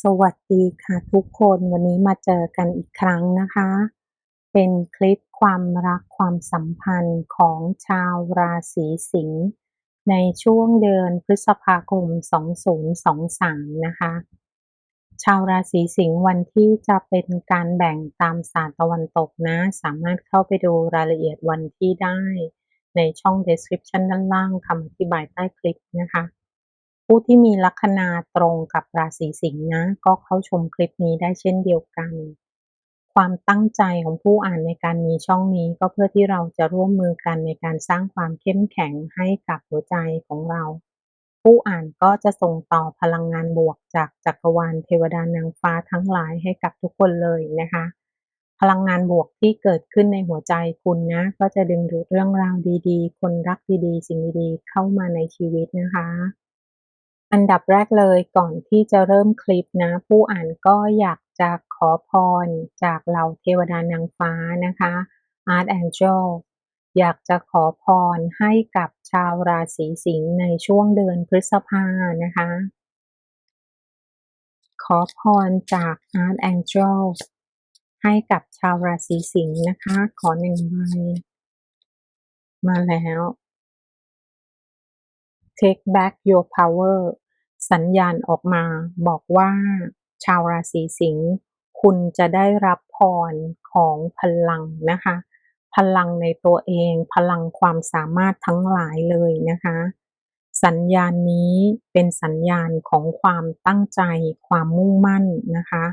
สวัสดีค่ะทุกคนวันนี้มาเจอกันอีกครั้งนะคะ เป็นคลิปความรักความสัมพันธ์ของชาวราศีสิงห์ในช่วงเดือนพฤษภาคม 2023 นะคะ ชาวราศีสิงห์วันที่จะเป็นการแบ่งตามศาสตร์ตะวันตกนะ สามารถเข้าไปดูรายละเอียดวันที่ได้ในช่อง description ด้านล่างคำอธิบายใต้คลิปนะคะ ผู้ที่มีลัคนาตรงกับราศีสิงห์นะ ก็เข้าชมคลิปนี้ได้เช่นเดียวกัน ความตั้งใจของผู้อ่านในการมีช่องนี้ก็เพื่อที่เราจะร่วมมือกันในการสร้างความเข้มแข็งให้กับหัวใจของเรา ผู้อ่านก็จะส่งต่อพลังงานบวกจากจักรวาลเทวดานางฟ้าทั้งหลายให้กับทุกคนเลยนะคะพลังงานบวกที่เกิดขึ้นในหัวใจคุณนะ ก็จะดึงดูดเรื่องราวดีๆ คนรักดีๆ สิ่งดีๆ เข้ามาในชีวิตนะคะ อันดับแรกเลยก่อนที่จะเริ่มคลิปนะ ผู้อ่านก็อยากจะขอพรจากเหล่าเทวดานางฟ้านะคะ Art Angel อยากจะขอพรให้กับชาวราศีสิงห์ในช่วงเดือนพฤษภานะคะ ขอพรจาก Art Angel ให้กับชาวราศีสิงห์นะคะ ขอหนึ่งใบมาแล้ว Take back your power สัญญาณออกมาบอกว่า ชาวราศีสิงห์คุณจะได้รับพรของพลังนะคะ พลังในตัวเองพลังความสามารถทั้งหลายเลยนะคะ สัญญาณนี้เป็นสัญญาณของความตั้งใจ ความมุ่งมั่นนะคะ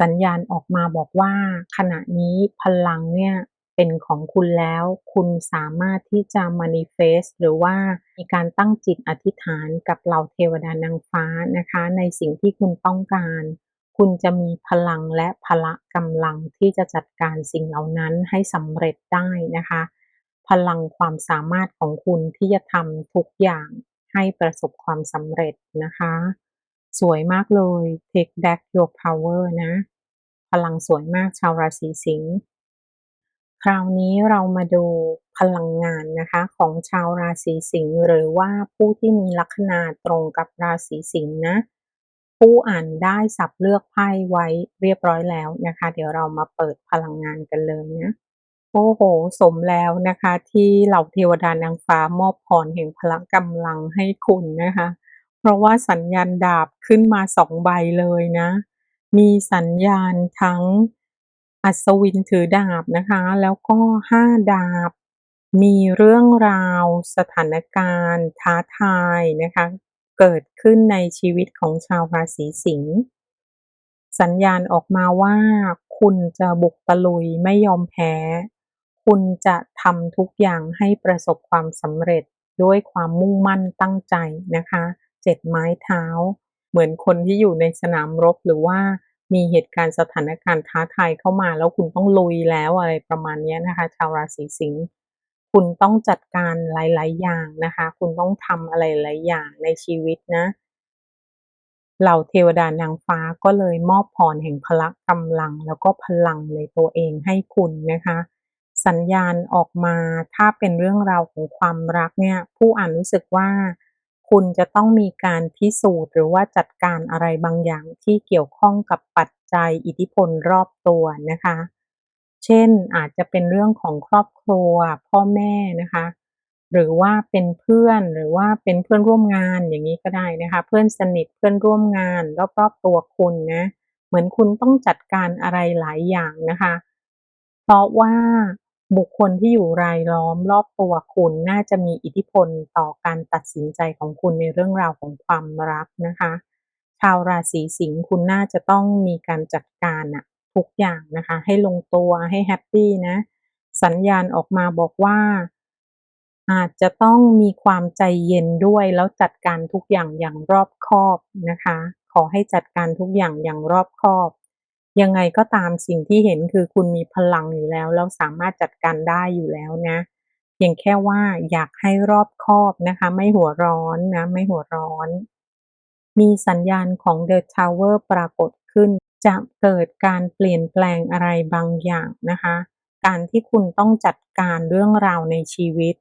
สัญญาณออกมาบอกว่า ขณะนี้พลังเนี่ย เป็นของคุณแล้ว คุณสามารถที่จะ manifest หรือว่ามีการตั้งจิตอธิษฐานกับเหล่าเทวดานางฟ้านะคะ ในสิ่งที่คุณต้องการ คุณจะมีพลังและพละกำลังที่จะจัดการสิ่งเหล่านั้นให้สำเร็จได้นะคะ พลังความสามารถของคุณที่จะทำทุกอย่างให้ประสบความสำเร็จนะคะ สวยมากเลย take back your power นะ พลังสวยมากชาวราศีสิงห์ คราวนี้เรามาดูพลังงานนะคะของชาวราศีสิงห์หรือว่าผู้ที่มีลัคนาตรงกับราศีสิงห์นะ ผู้อ่านได้สับเลือกไพ่ไว้เรียบร้อยแล้วนะคะ เดี๋ยวเรามาเปิดพลังงานกันเลยนะโอ้โห สมแล้วนะคะ ที่เหล่าเทวดานางฟ้ามอบพรแห่งพลังกำลังให้คุณนะคะ เพราะว่าสัญญาณดาบขึ้นมาสองใบเลยนะ มีสัญญาณทั้ง อัศวินถือดาบนะคะ แล้วก็ห้าดาบ มีเรื่องราวสถานการณ์ ท้าทายนะคะ เกิดขึ้นในชีวิตของชาวราศีสิงห์สัญญาณออกมาว่า คุณจะบุกตะลุยไม่ยอมแพ้ คุณจะทำทุกอย่างให้ประสบความสำเร็จด้วยความมุ่งมั่นตั้งใจนะคะ เจ็ดไม้เท้า เหมือนคนที่อยู่ในสนามรบหรือว่า มีเหตุการณ์สถานการณ์ท้าทายเข้ามา แล้วคุณต้องลุยแล้วอะไรประมาณนี้นะคะ ชาวราศีสิงห์คุณต้องจัดการหลาย ๆ อย่างนะคะ คุณต้องทำอะไรหลายอย่างในชีวิตนะเหล่าเทวดานางฟ้าก็เลยมอบพรแห่งพละกำลัง แล้วก็พลังในตัวเองให้คุณนะคะ สัญญาณออกมาถ้าเป็นเรื่องราวของความรักเนี่ย ผู้อ่านรู้สึกว่า คุณจะต้องมีการพิสูจน์หรือว่าจัดการอะไรบางอย่างที่เกี่ยวข้องกับปัจจัยอิทธิพลรอบตัวนะคะ เช่นอาจจะเป็นเรื่องของครอบครัว พ่อแม่นะคะ หรือว่าเป็นเพื่อนหรือว่าเป็นเพื่อนร่วมงานอย่างนี้ก็ได้นะคะ เพื่อนสนิทเพื่อนร่วมงานรอบๆตัวคุณนะเหมือนคุณต้องจัดการอะไรหลายอย่างนะคะ เพราะว่า บุคคลที่อยู่รายล้อมรอบตัวคุณน่าจะมีอิทธิพลต่อการตัดสินใจของคุณในเรื่องราวของความรักนะคะ ชาวราศีสิงห์คุณน่าจะต้องมีการจัดการอะทุกอย่างนะคะ ให้ลงตัวให้แฮปปี้นะ สัญญาณออกมาบอกว่า อาจจะต้องมีความใจเย็นด้วยแล้วจัดการทุกอย่างอย่างรอบคอบนะคะ ขอให้จัดการทุกอย่างอย่างรอบคอบ ยังไงก็ตามสิ่งที่เห็นคือคุณมีพลังอยู่แล้ว แล้วสามารถจัดการได้อยู่แล้วนะเพียงแค่ว่าอยากให้รอบคอบนะคะ ไม่หัวร้อนนะ ไม่หัวร้อน มีสัญญาณของ The Tower ปรากฏขึ้น จะเกิดการเปลี่ยนแปลงอะไรบางอย่างนะคะ การที่คุณต้องจัดการเรื่องราวในชีวิต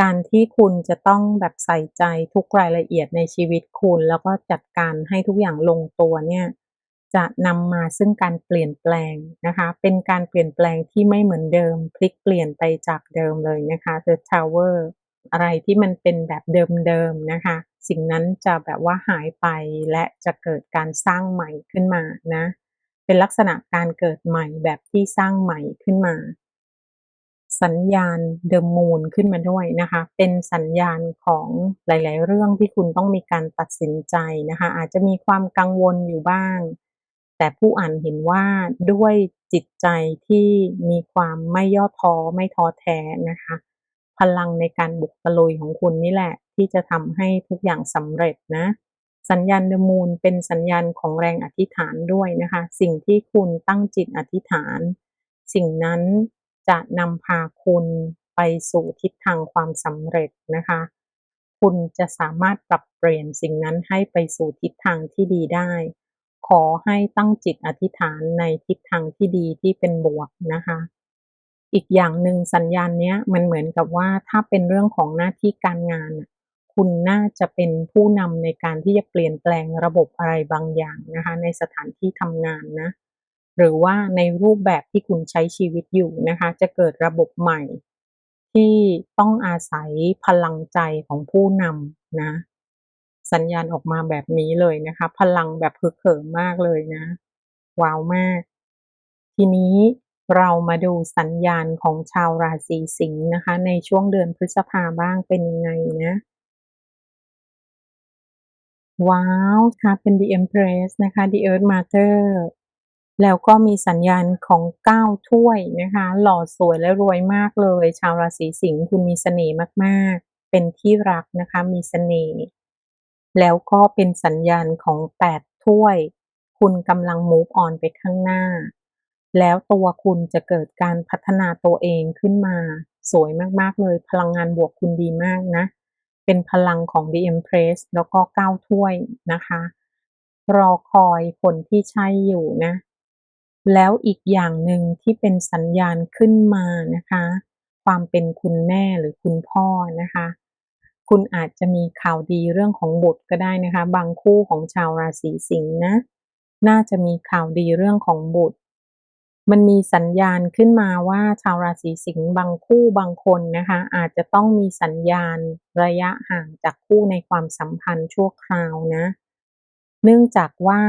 การที่คุณจะต้องแบบใส่ใจทุกรายละเอียดในชีวิตคุณ แล้วก็จัดการให้ทุกอย่างลงตัวเนี่ย จะนำมาซึ่งการเปลี่ยนแปลงนะคะ เป็นการเปลี่ยนแปลงที่ไม่เหมือนเดิม พลิกเปลี่ยนไปจากเดิมเลยนะคะ The Tower อะไรที่มันเป็นแบบเดิมๆนะคะ สิ่งนั้นจะแบบว่าหายไปและจะเกิดการสร้างใหม่ขึ้นมานะ เป็นลักษณะการเกิดใหม่แบบที่สร้างใหม่ขึ้นมา สัญญาณ The Moon ขึ้นมาด้วยนะคะ เป็นสัญญาณของหลาย ๆ เรื่องที่คุณต้องมีการตัดสินใจนะคะ อาจจะมีความกังวลอยู่บ้าง แต่ผู้อ่านเห็นว่าด้วยจิตใจที่มีความไม่ย่อท้อไม่ท้อแท้นะคะ พลังในการบุกตะลุยของคุณนี่แหละ ที่จะทำให้ทุกอย่างสำเร็จนะ สัญญาณ The Moon เป็นสัญญาณของแรงอธิษฐานด้วยนะคะ สิ่งที่คุณตั้งจิตอธิษฐาน สิ่งนั้นจะนำพาคุณไปสู่ทิศทางความสำเร็จนะคะ คุณจะสามารถปรับเปลี่ยนสิ่งนั้นให้ไปสู่ทิศทางที่ดีได้ ขอให้ตั้งจิตอธิษฐานในทิศทางที่ดีที่เป็นบวกนะคะ อีกอย่างหนึ่งสัญญาณเนี้ยมันเหมือนกับว่าถ้าเป็นเรื่องของหน้าที่การงาน คุณน่าจะเป็นผู้นำในการที่จะเปลี่ยนแปลงระบบอะไรบางอย่างนะคะ ในสถานที่ทำงานนะ หรือว่าในรูปแบบที่คุณใช้ชีวิตอยู่นะคะ จะเกิดระบบใหม่ ที่ต้องอาศัยพลังใจของผู้นำนะ สัญญาณออกมาแบบนี้เลยนะคะ พลังแบบฮึกเหิมมากเลยนะ ว้าวมาก ทีนี้เรามาดูสัญญาณของชาวราศีสิงห์นะคะ ในช่วงเดือนพฤษภาบ้างเป็นยังไงนะ ว้าวค่ะเป็น The Empress นะคะ The Earth Mother แล้วก็มีสัญญาณของเก้าถ้วยนะคะ หล่อสวยและรวยมากเลย ชาวราศีสิงห์คุณมีเสน่ห์มากๆ เป็นที่รักนะคะ มีเสน่ห์ แล้วก็เป็นสัญญาณของแปดถ้วย คุณกำลัง move on ไปข้างหน้า แล้วตัวคุณจะเกิดการพัฒนาตัวเองขึ้นมา สวยมากๆเลย พลังงานบวกคุณดีมากนะ เป็นพลังของ The Empress แล้วก็เก้าถ้วยนะคะ รอคอยคนที่ใช่อยู่นะ แล้วอีกอย่างหนึ่งที่เป็นสัญญาณขึ้นมานะคะ ความเป็นคุณแม่หรือคุณพ่อนะคะ คุณอาจจะมีข่าวดีเรื่องของบุตรก็ได้นะคะ บางคู่ของชาวราศีสิงห์นะ น่าจะมีข่าวดีเรื่องของบุตร มันมีสัญญาณขึ้นมาว่าชาวราศีสิงห์บางคู่บางคนนะคะ อาจจะต้องมีสัญญาณระยะห่างจากคู่ในความสัมพันธ์ชั่วคราวนะ เนื่องจากว่า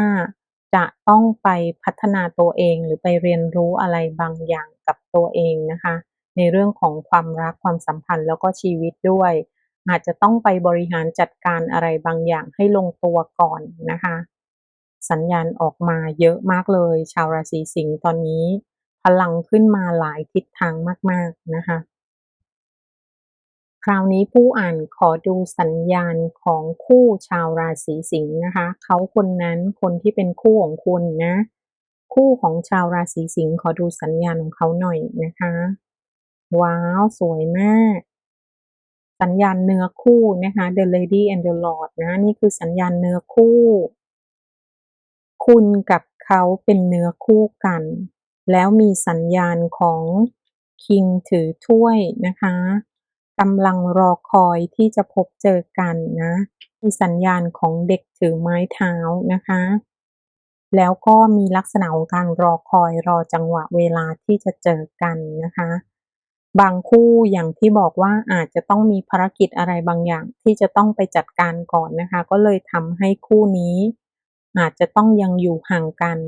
จะต้องไปพัฒนาตัวเองหรือไปเรียนรู้อะไรบางอย่างกับตัวเองนะคะ ในเรื่องของความรักความสัมพันธ์แล้วก็ชีวิตด้วย อาจจะต้องไปบริหารจัดการอะไรบางอย่างให้ลงตัวก่อนนะคะ สัญญาณออกมาเยอะมากเลย ชาวราศีสิงห์ตอนนี้ พลังขึ้นมาหลายทิศทางมาก ๆนะคะ คราวนี้ผู้อ่านขอดูสัญญาณของคู่ชาวราศีสิงห์นะคะ เขาคนนั้นคนที่เป็นคู่ของคุณนะ คู่ของชาวราศีสิงห์ขอดูสัญญาณของเขาหน่อยนะคะ ว้าว สวยมาก สัญญาณเนื้อคู่นะคะ The Lady and the Lord นะนี่คือสัญญาณเนื้อคู่ คุณกับเขาเป็นเนื้อคู่กัน แล้วมีสัญญาณของ King ถือถ้วยนะคะกำลังรอคอยที่จะพบเจอกันนะ มีสัญญาณของเด็กถือไม้เท้านะคะ แล้วก็มีลักษณะของการรอคอยรอจังหวะเวลาที่จะเจอกันนะคะ บางคู่อย่างที่บอกว่าอาจจะต้องมีภารกิจอะไรบางอย่างที่จะต้องไปจัดการก่อนนะคะ ก็เลยทำให้คู่นี้ อาจจะต้องยังอยู่ห่างกัน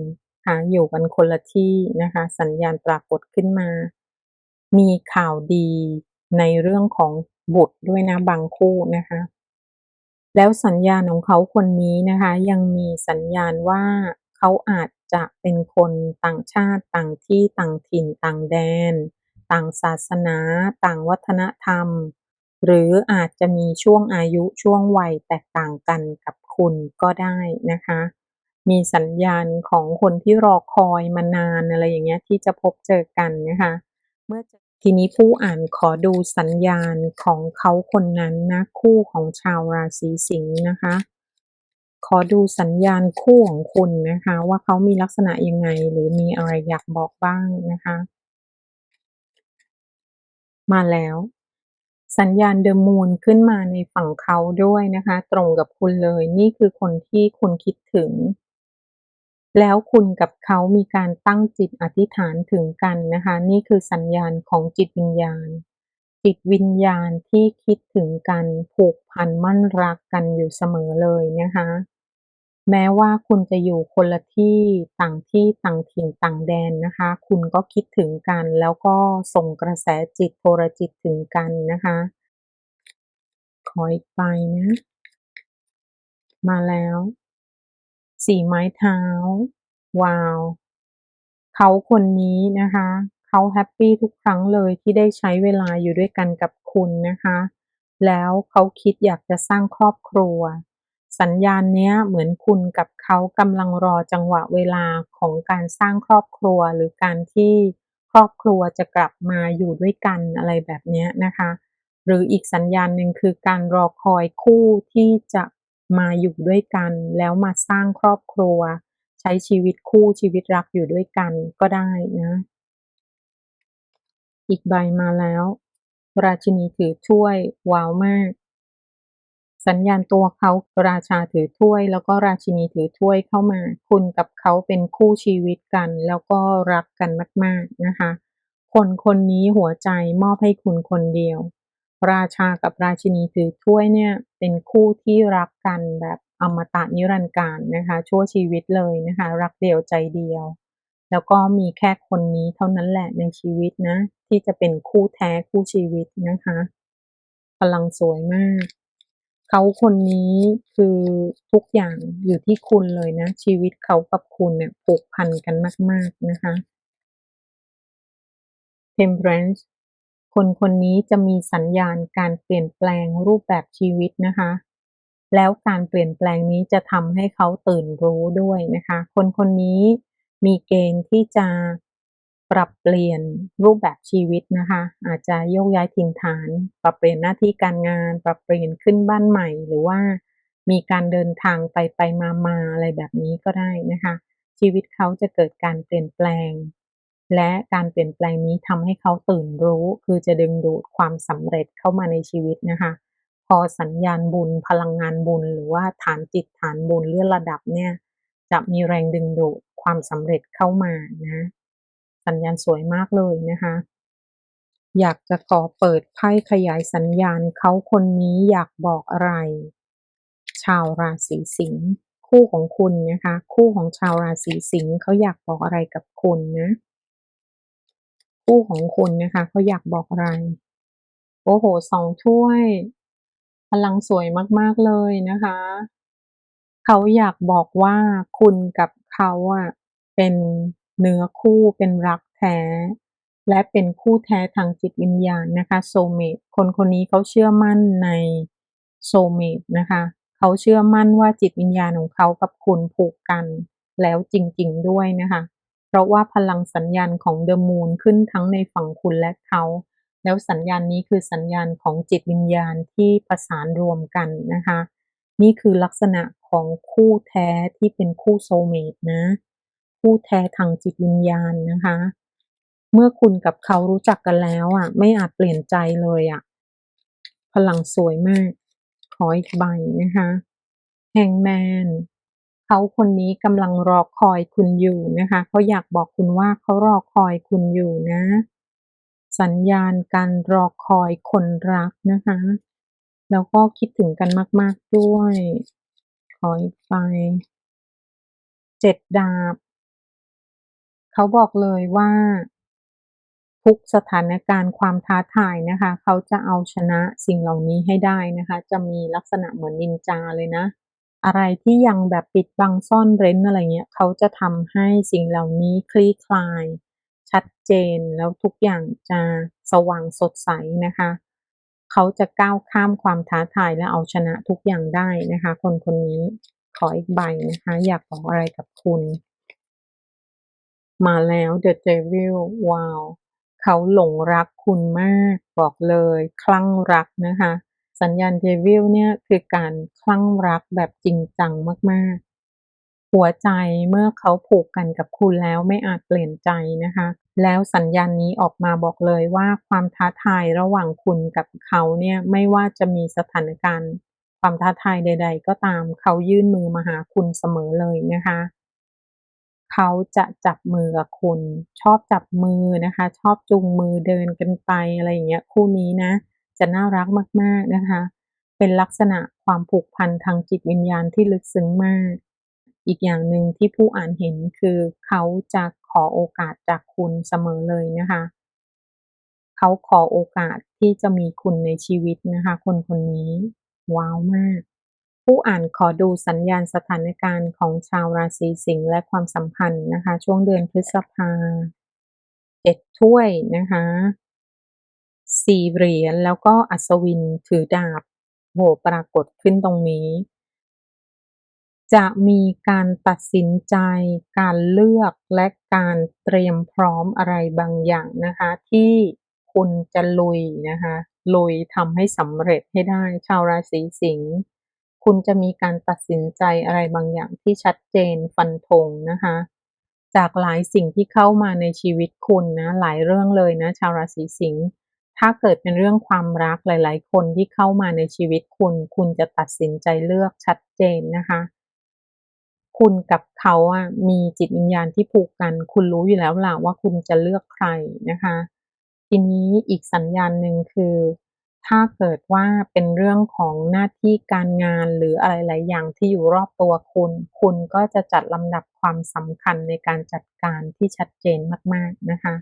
ค่ะอยู่กันคนละที่นะคะ สัญญาณปรากฏขึ้นมา มีข่าวดีในเรื่องของบุตรด้วยนะบางคู่นะคะ แล้วสัญญาณของเขาคนนี้นะคะ ยังมีสัญญาณว่าเขาอาจจะเป็นคนต่างชาติต่างที่ต่างถิ่นต่างแดน ต่างศาสนา ต่างวัฒนธรรม หรืออาจจะมีช่วงอายุช่วงวัยแตกต่างกันกับคุณก็ได้นะคะ มีสัญญาณของคนที่รอคอยมานานอะไรอย่างเงี้ยที่จะพบเจอกันนะคะ เมื่อทีนี้ผู้อ่านขอดูสัญญาณของเขาคนนั้นนะ คู่ของชาวราศีสิงห์นะคะ ขอดูสัญญาณคู่ของคุณนะคะ ว่าเขามีลักษณะยังไงหรือมีอะไรอยากบอกบ้างนะคะ มาแล้ว สัญญาณ The Moon ขึ้นมาในฝั่งเขาด้วยนะคะ ตรงกับคุณเลย นี่คือคนที่คุณคิดถึง แล้วคุณกับเขามีการตั้งจิตอธิษฐานถึงกันนะคะ นี่คือสัญญาณของจิตวิญญาณ จิตวิญญาณที่คิดถึงกันผูกพันมั่นรักกันอยู่เสมอเลยนะคะ แม้ว่าคุณจะอยู่คนละที่ ต่างที่ ต่างถิ่น ต่างแดนนะคะ คุณก็คิดถึงกัน แล้วก็ส่งกระแสจิตโทรจิตถึงกันนะคะ ขออีกใบนะ มาแล้ว4ไม้เท้า ว้าว เขาคนนี้นะคะ เขาแฮปปี้ทุกครั้งเลยที่ได้ใช้เวลาอยู่ด้วยกันกับคุณนะคะ แล้วเขาคิดอยากจะสร้างครอบครัว สัญญาณเนี้ยเหมือนคุณกับเขากำลังรอจังหวะเวลาของการสร้างครอบครัว หรือการที่ครอบครัวจะกลับมาอยู่ด้วยกันอะไรแบบนี้นะคะ หรืออีกสัญญาณหนึ่งคือการรอคอยคู่ที่จะมาอยู่ด้วยกัน แล้วมาสร้างครอบครัว ใช้ชีวิตคู่ชีวิตรักอยู่ด้วยกันก็ได้นะ อีกใบมาแล้ว ราชินีถือถ้วยว้าวมาก สัญญาณตัวเขาราชาถือถ้วย แล้วก็ราชินีถือถ้วยเข้ามา คุณกับเขาเป็นคู่ชีวิตกัน แล้วก็รักกันมาก ๆนะคะ คนคนนี้หัวใจมอบให้คุณคนเดียว ราชากับราชินีถือถ้วยเนี่ยเป็นคู่ที่รักกันแบบอมตะนิรันดร์กาลนะคะ ชั่วชีวิตเลยนะคะ รักเดียวใจเดียว แล้วก็มีแค่คนนี้เท่านั้นแหละในชีวิตนะ ที่จะเป็นคู่แท้คู่ชีวิตนะคะพลังสวยมาก เขาคนนี้คือทุกอย่างอยู่ที่คุณเลยนะ ชีวิตเขากับคุณเนี่ยผูกพันกันมาก ๆนะคะ Temperance คนคนนี้จะมีสัญญาณการเปลี่ยนแปลงรูปแบบชีวิตนะคะ แล้วการเปลี่ยนแปลงนี้จะทำให้เขาตื่นรู้ด้วยนะคะ คนคนนี้มีเกณฑ์ที่จะ ปรับเปลี่ยนรูปแบบชีวิตนะคะ อาจจะโยกย้ายถิ่นฐาน ปรับเปลี่ยนหน้าที่การงาน ปรับเปลี่ยนขึ้นบ้านใหม่ หรือว่ามีการเดินทางไปไปมาๆอะไรแบบนี้ก็ได้นะคะ ชีวิตเขาจะเกิดการเปลี่ยนแปลง และการเปลี่ยนแปลงนี้ทำให้เขาตื่นรู้ คือจะดึงดูดความสำเร็จเข้ามาในชีวิตนะคะ พอสัญญาณบุญพลังงานบุญ หรือว่าฐานจิตฐานบุญเลื่อนระดับเนี่ยจะมีแรงดึงดูดความสำเร็จเข้ามานะ สัญญาณสวยมากเลยนะคะ อยากจะขอเปิดไพ่ขยายสัญญาณเขาคนนี้อยากบอกอะไร ชาวราศีสิงห์คู่ของคุณนะคะ คู่ของชาวราศีสิงห์เขาอยากบอกอะไรกับคุณนะคู่ของคุณนะคะเขาอยากบอกอะไร โอ้โฮ2ถ้วย พลังสวยมากๆเลยนะคะเขาอยากบอกว่าคุณกับเขาอะเป็น เนื้อคู่เป็นรักแท้ และเป็นคู่แท้ทางจิตวิญญาณนะคะ Soulmate คนคนนี้เขาเชื่อมั่นใน Soulmate นะคะเขาเชื่อมั่นว่าจิตวิญญาณของเขากับคุณผูกกัน แล้วจริงๆด้วยนะคะ เพราะว่าพลังสัญญาณของ The Moon ขึ้นทั้งในฝั่งคุณและเขาแล้วสัญญาณนี้คือสัญญาณของจิตวิญญาณที่ประสานรวมกันนะคะ นี่คือลักษณะของคู่แท้ที่เป็นคู่ Soulmate นะ คู่แท้ทางจิตวิญญาณนะคะ เมื่อคุณกับเขารู้จักกันแล้วอะไม่อาจเปลี่ยนใจเลยอะพลังสวยมาก ขออีกใบนะคะ Hangman เขาคนนี้กำลังรอคอยคุณอยู่นะคะเขาอยากบอกคุณว่าเขารอคอยคุณอยู่นะ สัญญาณการรอคอยคนรักนะคะ แล้วก็คิดถึงกันมาก ๆด้วย ขออีกใบ7ดาบ เขาบอกเลยว่า ทุกสถานการณ์ความท้าทายนะคะ เขาจะเอาชนะสิ่งเหล่านี้ให้ได้นะคะ จะมีลักษณะเหมือนนินจาเลยนะ อะไรที่ยังแบบปิดบังซ่อนเร้นอะไรเงี้ยเขาจะทำให้สิ่งเหล่านี้คลี่คลาย ชัดเจนแล้วทุกอย่างจะสว่างสดใสนะคะเขาจะก้าวข้ามความท้าทายและเอาชนะทุกอย่างได้นะคะ คนคนนี้ขออีกใบนะคะ อยากบอกอะไรกับคุณ มาแล้ว The Devil ว้าว เขาหลงรักคุณมาก บอกเลย คลั่งรักนะคะ สัญญาณ Devil เนี่ยคือการคลั่งรักแบบจริงจังมากๆ หัวใจเมื่อเขาผูกกันกับคุณแล้วไม่อาจเปลี่ยนใจนะคะ แล้วสัญญาณนี้ออกมาบอกเลยว่าความท้าทายระหว่างคุณกับเขาเนี่ยไม่ว่าจะมีสถานการณ์ ความท้าทายใด ๆ ก็ตามเขายื่นมือมาหาคุณเสมอเลยนะคะ เขาจะจับมือกับคุณ ชอบจับมือนะคะ ชอบจูงมือเดินกันไปอะไรอย่างเงี้ยคู่นี้นะ จะน่ารักมากๆนะคะ เป็นลักษณะความผูกพันทางจิตวิญญาณที่ลึกซึ้งมาก อีกอย่างหนึ่งที่ผู้อ่านเห็นคือเขาจะขอโอกาสจากคุณเสมอเลยนะคะ เขาขอโอกาสที่จะมีคุณในชีวิตนะคะ คนคนนี้ว้าวมาก ผู้อ่านขอดูสัญญาณสถานการณ์ของชาวราศีสิงห์และความสัมพันธ์นะคะ ช่วงเดือนพฤษภา7ถ้วยนะคะ4เหรียญแล้วก็อัศวินถือดาบโอ้โฮปรากฏขึ้นตรงนี้ จะมีการตัดสินใจ การเลือกและการเตรียมพร้อมอะไรบางอย่างนะคะ ที่คุณจะลุยนะคะลุยทำให้สำเร็จให้ได้ชาวราศีสิงห์ คุณจะมีการตัดสินใจอะไรบางอย่างที่ชัดเจนฟันธงนะคะ จากหลายสิ่งที่เข้ามาในชีวิตคุณนะหลายเรื่องเลยนะชาวราศีสิงห์ถ้าเกิดเป็นเรื่องความรักหลาย ๆ คนที่เข้ามาในชีวิตคุณ คุณจะตัดสินใจเลือกชัดเจนนะคะ คุณกับเขาอะมีจิตวิญญาณที่ผูกกัน คุณรู้อยู่แล้วล่ะว่าคุณจะเลือกใครนะคะ ทีนี้อีกสัญญาณหนึ่งคือ ถ้าเกิดว่าเป็นเรื่องของหน้าที่การงานหรืออะไรหลายอย่างที่อยู่รอบตัวคุณ คุณก็จะจัดลำดับความสำคัญในการจัดการที่ชัดเจนมากๆนะคะ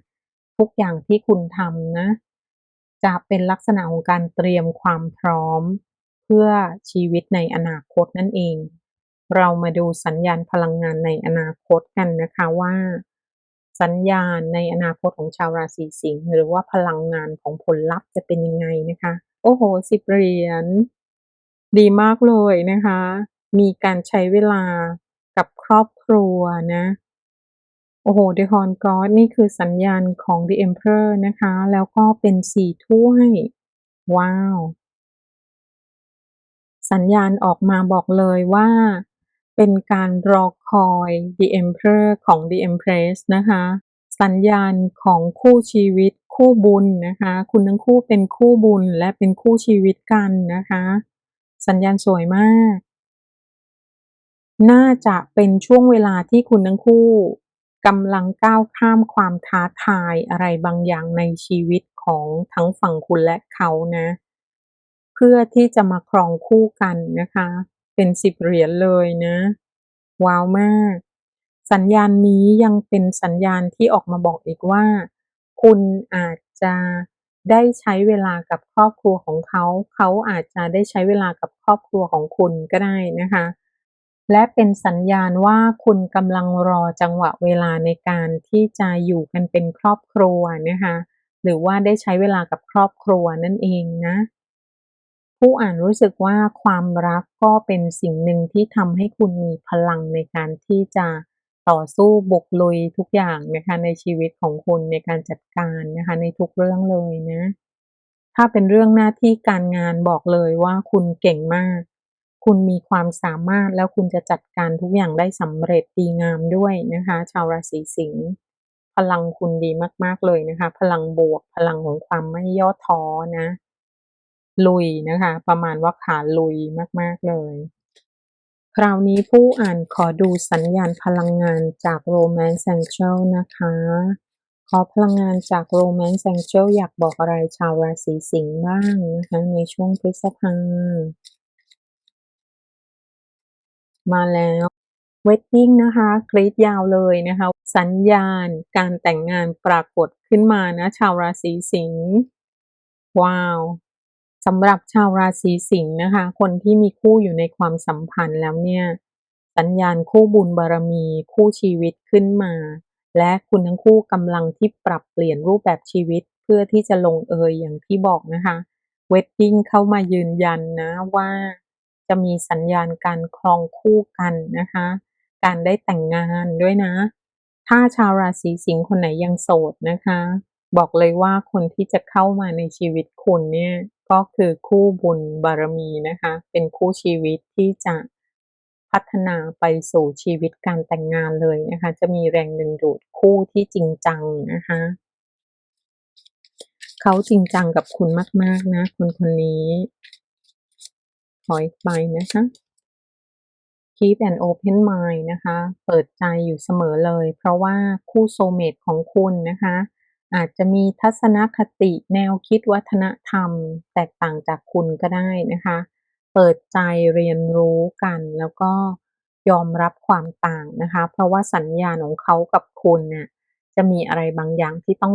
ทุกอย่างที่คุณทำนะ จะเป็นลักษณะของการเตรียมความพร้อม เพื่อชีวิตในอนาคตนั่นเอง เรามาดูสัญญาณพลังงานในอนาคตกันนะคะว่า สัญญาณในอนาคตของชาวราศีสิงห์หรือว่าพลังงานของผลลัพธ์จะเป็นยังไงนะคะ โอ้โฮ10เหรียญดีมากเลยนะคะ มีการใช้เวลากับครอบครัวนะโอ้โฮ The Horn God นี่คือสัญญาณของ The Emperor นะคะ แล้วก็เป็น4ถ้วย ว้าว สัญญาณออกมาบอกเลยว่า เป็นการรอ คอย The Emperor ของ The Empress นะคะ สัญญาณของคู่ชีวิตคู่บุญนะคะ คุณทั้งคู่เป็นคู่บุญและเป็นคู่ชีวิตกันนะคะ สัญญาณสวยมาก น่าจะเป็นช่วงเวลาที่คุณทั้งคู่กำลังก้าวข้ามความท้าทายอะไรบางอย่างในชีวิตของทั้งฝั่งคุณและเขานะ เพื่อที่จะมาครองคู่กันนะคะ เป็น10เหรียญเลยนะ ว้าวมาก สัญญาณนี้ยังเป็นสัญญาณที่ออกมาบอกอีกว่า คุณอาจจะได้ใช้เวลากับครอบครัวของเขา เขาอาจจะได้ใช้เวลากับครอบครัวของคุณก็ได้นะคะ และเป็นสัญญาณว่าคุณกำลังรอจังหวะเวลาในการที่จะอยู่กันเป็นครอบครัวนะคะ หรือว่าได้ใช้เวลากับครอบครัวนั่นเองนะ ผู้อ่านรู้สึกว่าความรักก็เป็นสิ่งหนึ่งที่ทำให้คุณมีพลังในการที่จะต่อสู้บุกลุยทุกอย่างนะคะในชีวิตของคุณในการจัดการนะคะในทุกเรื่องเลยนะ ถ้าเป็นเรื่องหน้าที่การงานบอกเลยว่าคุณเก่งมาก คุณมีความสามารถแล้วคุณจะจัดการทุกอย่างได้สำเร็จดีงามด้วยนะคะ ชาวราศีสิงห์พลังคุณดีมากๆเลยนะคะ พลังบวกพลังของความไม่ย่อท้อนะ ลุยนะคะ ประมาณว่าขาลุยมาก ๆ เลย คราวนี้ผู้อ่านขอดูสัญญาณพลังงานจาก Romance Angel นะคะ ขอพลังงานจาก Romance Angel อยากบอกอะไรชาวราศีสิงห์บ้างนะคะ ในช่วงพฤษภามาแล้ว Wedding นะคะกรี๊ดยาวเลยนะคะ สัญญาณการแต่งงานปรากฏขึ้นมานะ ชาวราศีสิงห์ว้าว สำหรับชาวราศีสิงห์นะคะ คนที่มีคู่อยู่ในความสัมพันธ์แล้วเนี่ย สัญญาณคู่บุญบารมี คู่ชีวิตขึ้นมา และคุณทั้งคู่กำลังที่ปรับเปลี่ยนรูปแบบชีวิตเพื่อที่จะลงเอยอย่างที่บอกนะคะ Wedding เข้ามายืนยันนะว่าจะมีสัญญาณการครองคู่กันนะคะ การได้แต่งงานด้วยนะ ถ้าชาวราศีสิงห์คนไหนยังโสดนะคะ บอกเลยว่าคนที่จะเข้ามาในชีวิตคุณเนี่ยก็คือคู่บุญบารมีนะคะ เป็นคู่ชีวิตที่จะพัฒนาไปสู่ชีวิตการแต่งงานเลยนะคะ จะมีแรงดึงดูดคู่ที่จริงจังนะคะเขาจริงจังกับคุณมาก ๆ นะ คนคนนี้ขออีกใบนะคะ keep an open mind นะคะ เปิดใจอยู่เสมอเลย เพราะว่าคู่โซเมตของคุณนะคะ อาจจะมีทัศนคติแนวคิดวัฒนธรรม แตกต่างจากคุณก็ได้นะคะ เปิดใจเรียนรู้กันแล้วก็ยอมรับความต่างนะคะ เพราะว่าสัญญาณของเขากับคุณเนี่ยจะมีอะไรบางอย่างที่ต้อง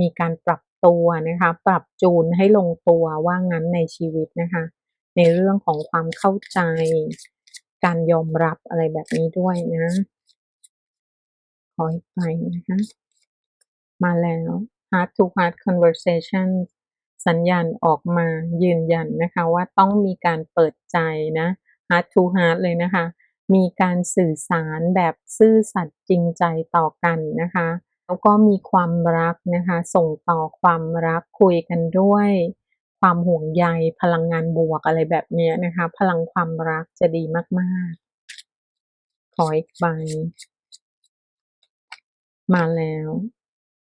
มีการปรับตัวนะคะ ปรับจูนให้ลงตัวว่างั้นในชีวิตนะคะ ในเรื่องของความเข้าใจ การยอมรับอะไรแบบนี้ด้วยนะ ขออีกใบนะคะ มาแล้ว heart to heart conversation สัญญาณออกมายืนยันนะคะว่าต้องมีการเปิดใจนะ heart to heart เลยนะคะ มีการสื่อสารแบบซื่อสัตย์จริงใจต่อกันนะคะ แล้วก็มีความรักนะคะ ส่งต่อความรักคุยกันด้วย ความห่วงใยพลังงานบวกอะไรแบบนี้นะคะ พลังความรักจะดีมากๆ ขออีกใบมาแล้ว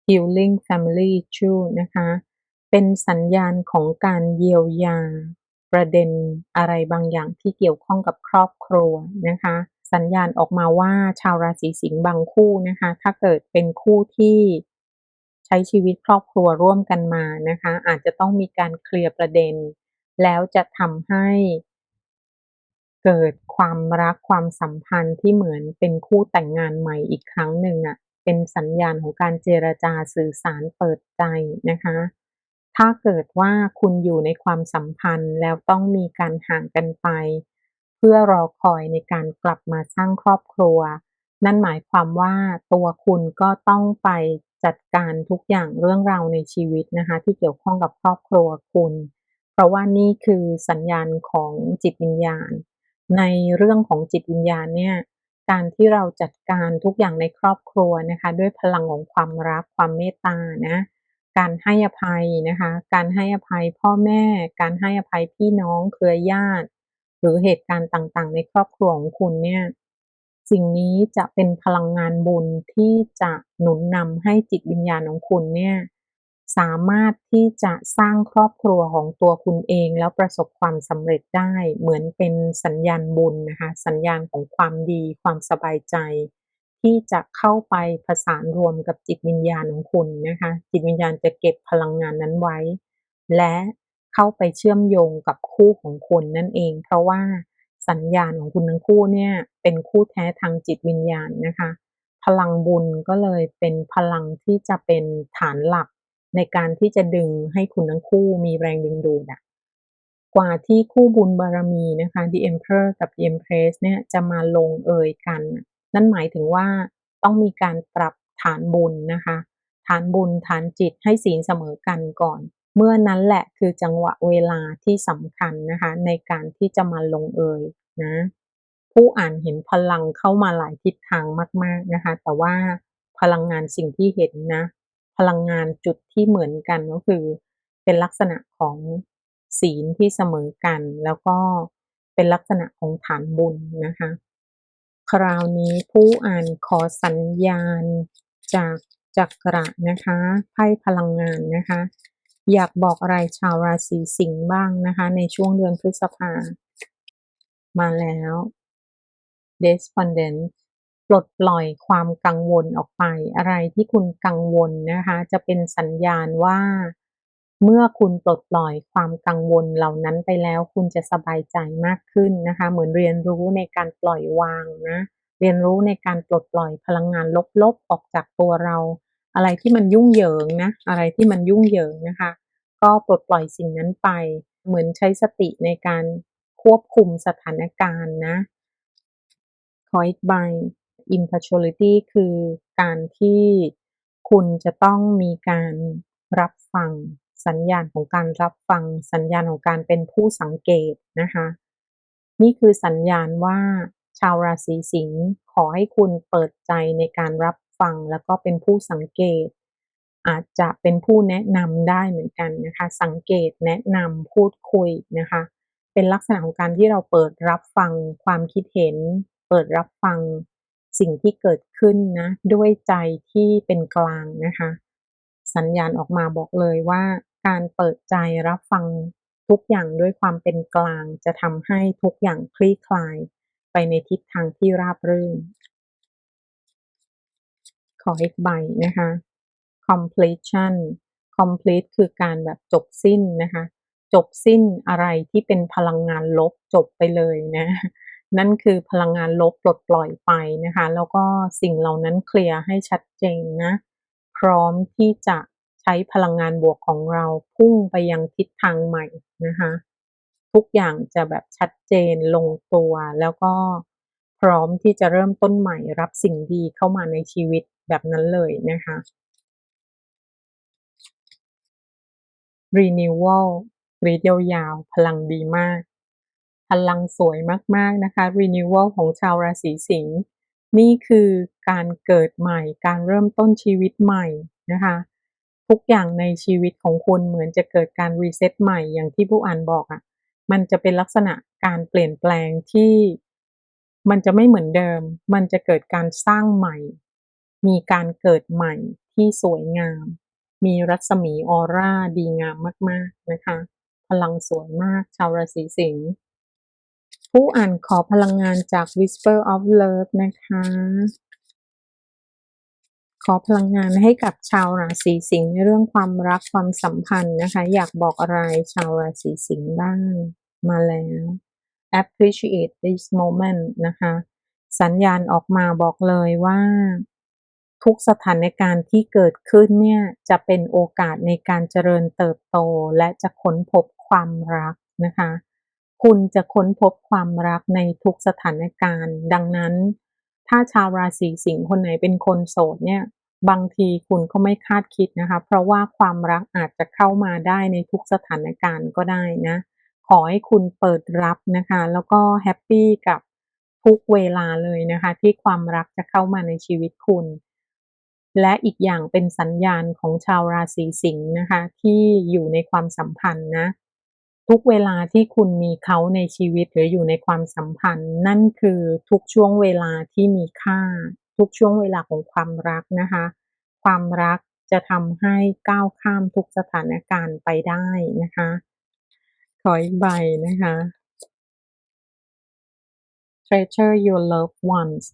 Healing Family Issue นะคะ เป็นสัญญาณของการเยียวยา ประเด็นอะไรบางอย่างที่เกี่ยวข้องกับครอบครัวนะคะ สัญญาณออกมาว่าชาวราศีสิงห์บางคู่นะคะ ถ้าเกิดเป็นคู่ที่ใช้ชีวิตครอบครัวร่วมกันมานะคะ อาจจะต้องมีการเคลียร์ประเด็น แล้วจะทำให้เกิดความรักความสัมพันธ์ที่เหมือนเป็นคู่แต่งงานใหม่อีกครั้งหนึ่งอะ เป็นสัญญาณของการเจรจาสื่อสารเปิดใจนะคะ ถ้าเกิดว่าคุณอยู่ในความสัมพันธ์แล้วต้องมีการห่างกันไป เพื่อรอคอยในการกลับมาสร้างครอบครัว นั่นหมายความว่าตัวคุณก็ต้องไปจัดการทุกอย่างเรื่องราวในชีวิตนะคะ ที่เกี่ยวข้องกับครอบครัวคุณ เพราะว่านี่คือสัญญาณของจิตวิญญาณ ในเรื่องของจิตวิญญาณเนี่ย การที่เราจัดการทุกอย่างในครอบครัวนะคะ ด้วยพลังของความรักความเมตตานะการให้อภัยนะคะ การให้อภัยพ่อแม่ การให้อภัยพี่น้องเครือญาติ หรือเหตุการณ์ต่างๆ ในครอบครัวของคุณเนี่ยสิ่งนี้จะเป็นพลังงานบุญที่จะหนุนนำให้จิตวิญญาณของคุณเนี่ย สามารถที่จะสร้างครอบครัวของตัวคุณเอง แล้วประสบความสำเร็จได้ เหมือนเป็นสัญญาณบุญนะคะ สัญญาณของความดี ความสบายใจ ที่จะเข้าไปผสานรวมกับจิตวิญญาณของคุณนะคะ จิตวิญญาณจะเก็บพลังงานนั้นไว้ และเข้าไปเชื่อมโยงกับคู่ของคุณนั่นเอง เพราะว่าสัญญาณของคุณทั้งคู่เนี่ยเป็นคู่แท้ทางจิตวิญญาณนะคะ พลังบุญก็เลยเป็นพลังที่จะเป็นฐานหลัก ในการที่จะดึงให้คุณทั้งคู่มีแรงดึงดูดอะกว่าที่คู่บุญบารมีนะคะ The Emperor กับ The Empress เนี่ยจะมาลงเอยกัน นั่นหมายถึงว่าต้องมีการปรับฐานบุญนะคะ ฐานบุญฐานจิตให้ศีลเสมอกันก่อน เมื่อนั้นแหละคือจังหวะเวลาที่สำคัญนะคะ ในการที่จะมาลงเอยนะ ผู้อ่านเห็นพลังเข้ามาหลายทิศทางมาก ๆนะคะ แต่ว่าพลังงานสิ่งที่เห็นนะ พลังงานจุดที่เหมือนกันก็คือ เป็นลักษณะของศีลที่เสมอกัน แล้วก็เป็นลักษณะของฐานบุญนะคะ คราวนี้ผู้อ่านขอสัญญาณจากจักระนะคะไพ่พลังงานนะคะ อยากบอกอะไรชาวราศีสิงห์บ้างนะคะ ในช่วงเดือนพฤษภามาแล้ว Despondent ปลดปล่อยความกังวลออกไป อะไรที่คุณกังวลนะคะ จะเป็นสัญญาณว่า เมื่อคุณปลดปล่อยความกังวลเหล่านั้นไปแล้ว คุณจะสบายใจมากขึ้นนะคะ เหมือนเรียนรู้ในการปล่อยวางนะ เรียนรู้ในการปลดปล่อยพลังงานลบๆออกจากตัวเรา อะไรที่มันยุ่งเหยิงนะ อะไรที่มันยุ่งเหยิงนะคะ ก็ปลดปล่อยสิ่งนั้นไป เหมือนใช้สติในการควบคุมสถานการณ์นะ ขออีกใบ impartiality คือการที่คุณจะต้องมีการรับฟังสัญญาณของการรับฟังสัญญาณของการเป็นผู้สังเกตนะคะ นี่คือสัญญาณว่าชาวราศีสิงห์ขอให้คุณเปิดใจในการรับฟังแล้วก็เป็นผู้สังเกต อาจจะเป็นผู้แนะนำได้เหมือนกันนะคะ สังเกตแนะนำพูดคุยนะคะ เป็นลักษณะของการที่เราเปิดรับฟังความคิดเห็น เปิดรับฟัง สิ่งที่เกิดขึ้นนะ ด้วยใจที่เป็นกลางนะคะ สัญญาณออกมาบอกเลยว่า การเปิดใจรับฟังทุกอย่างด้วยความเป็นกลาง จะทำให้ทุกอย่างคลี่คลาย ไปในทิศทางที่ราบรื่น ขออีกใบนะคะ completion complete คือการแบบจบสิ้นนะคะ จบสิ้นอะไรที่เป็นพลังงานลบจบไปเลยนะ นั่นคือพลังงานลบปลดปล่อยไปนะคะ แล้วก็สิ่งเหล่านั้นเคลียร์ให้ชัดเจนนะ พร้อมที่จะใช้พลังงานบวกของเราพุ่งไปยังทิศทางใหม่นะคะ ทุกอย่างจะแบบชัดเจนลงตัว แล้วก็พร้อมที่จะเริ่มต้นใหม่รับสิ่งดีเข้ามาในชีวิตแบบนั้นเลยนะคะ renewal รีดยาวๆพลังดีมาก ลังสวยมากๆนะคะ renewal ของชาวราศีสิงห์นี่คือการเกิดใหม่ การเริ่มต้นชีวิตใหม่นะคะ ทุกอย่างในชีวิตของคุณเหมือนจะเกิดการรีเซ็ตใหม่อย่างที่ผู้อ่านบอกอะ่ะ มันจะเป็นลักษณะการเปลี่ยนแปลงที่มันจะไม่เหมือนเดิม มันจะเกิดการสร้างใหม่ มีการเกิดใหม่ที่สวยงาม มีรัศมีออร่าดีงามมาก ๆ นะคะ พลังสวยมากชาวราศีสิงห์ ผู้อ่านขอพลังงานจาก Whisper of Love นะคะ ขอพลังงานให้กับชาวราศีสิงห์ในเรื่องความรักความสัมพันธ์นะคะ อยากบอกอะไรชาวราศีสิงห์บ้างมาแล้ว appreciate this moment นะคะ สัญญาณออกมาบอกเลยว่า ทุกสถานการณ์ที่เกิดขึ้นเนี่ย จะเป็นโอกาสในการเจริญเติบโตและจะค้นพบความรักนะคะ คุณจะค้นพบความรักในทุกสถานการณ์ ดังนั้น ถ้าชาวราศีสิงห์คนไหนเป็นคนโสดเนี่ยบางทีคุณก็ไม่คาดคิดนะคะ เพราะว่าความรักอาจจะเข้ามาได้ในทุกสถานการณ์ก็ได้นะ ขอให้คุณเปิดรับนะคะ แล้วก็แฮปปี้กับทุกเวลาเลยนะคะ ที่ความรักจะเข้ามาในชีวิตคุณ และอีกอย่างเป็นสัญญาณของชาวราศีสิงห์นะคะ ที่อยู่ในความสัมพันธ์นะ ทุกเวลาที่คุณมีเขาในชีวิตหรืออยู่ในความสัมพันธ์ นั่นคือทุกช่วงเวลาที่มีค่า ทุกช่วงเวลาของความรักนะคะ ความรักจะทำให้ก้าวข้ามทุกสถานการณ์ไปได้นะคะ ขออีกใบนะคะ treasure your loved ones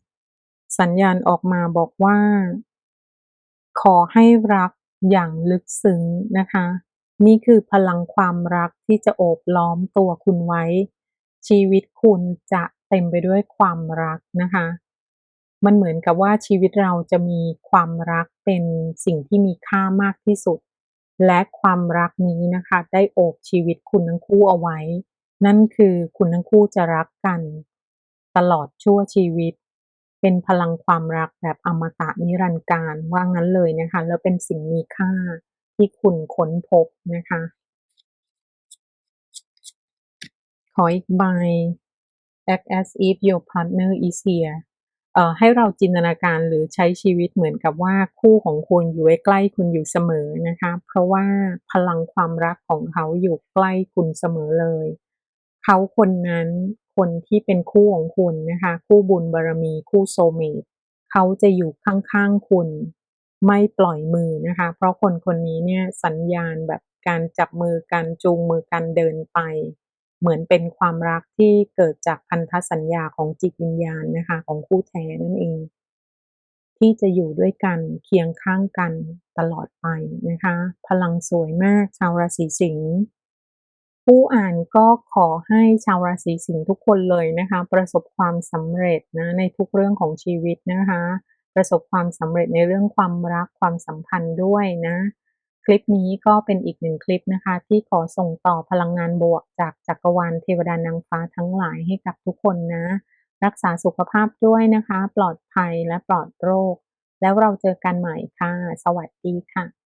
สัญญาณออกมาบอกว่า ขอให้รักอย่างลึกซึ้งนะคะ นี่คือพลังความรักที่จะโอบล้อมตัวคุณไว้ ชีวิตคุณจะเต็มไปด้วยความรักนะคะ มันเหมือนกับว่าชีวิตเราจะมีความรักเป็นสิ่งที่มีค่ามากที่สุด และความรักนี้นะคะ ได้โอบชีวิตคุณทั้งคู่เอาไว้ นั่นคือคุณทั้งคู่จะรักกัน ตลอดชั่วชีวิต เป็นพลังความรักแบบอมตะนิรันดร์การว่างั้นเลยนะคะ แล้วเป็นสิ่งมีค่า ที่คุณค้นพบนะคะ ขออีกใบ act as if your partner is here เอ่อให้เราจินตนาการหรือใช้ชีวิตเหมือนกับว่าคู่ของคุณอยู่ใกล้คุณอยู่เสมอนะคะ เพราะว่าพลังความรักของเขาอยู่ใกล้คุณเสมอเลย เขาคนนั้นคนที่เป็นคู่ของคุณนะคะ คู่บุญบารรมีคู่โซเมตเขาจะอยู่ข้างๆคุณ ไม่ปล่อยมือนะคะ เพราะคนคนนี้เนี่ยสัญญาณแบบการจับมือกันจูงมือกันเดินไป เหมือนเป็นความรักที่เกิดจากพันธสัญญาของจิตวิญญาณนะคะ ของคู่แท้นั่นเอง ที่จะอยู่ด้วยกันเคียงข้างกันตลอดไปนะคะ พลังสวยมากชาวราศีสิงห์ผู้อ่านก็ขอให้ชาวราศีสิงห์ทุกคนเลยนะคะ ประสบความสำเร็จนะในทุกเรื่องของชีวิตนะคะ ประสบความสำเร็จในเรื่องความรักความสัมพันธ์ด้วยนะ คลิปนี้ก็เป็นอีกหนึ่งคลิปนะคะ ที่ขอส่งต่อพลังงานบวกจากจักรวาลเทวดานางฟ้าทั้งหลายให้กับทุกคนนะ รักษาสุขภาพด้วยนะคะ ปลอดภัยและปลอดโรค แล้วเราเจอกันใหม่ค่ะ สวัสดีค่ะ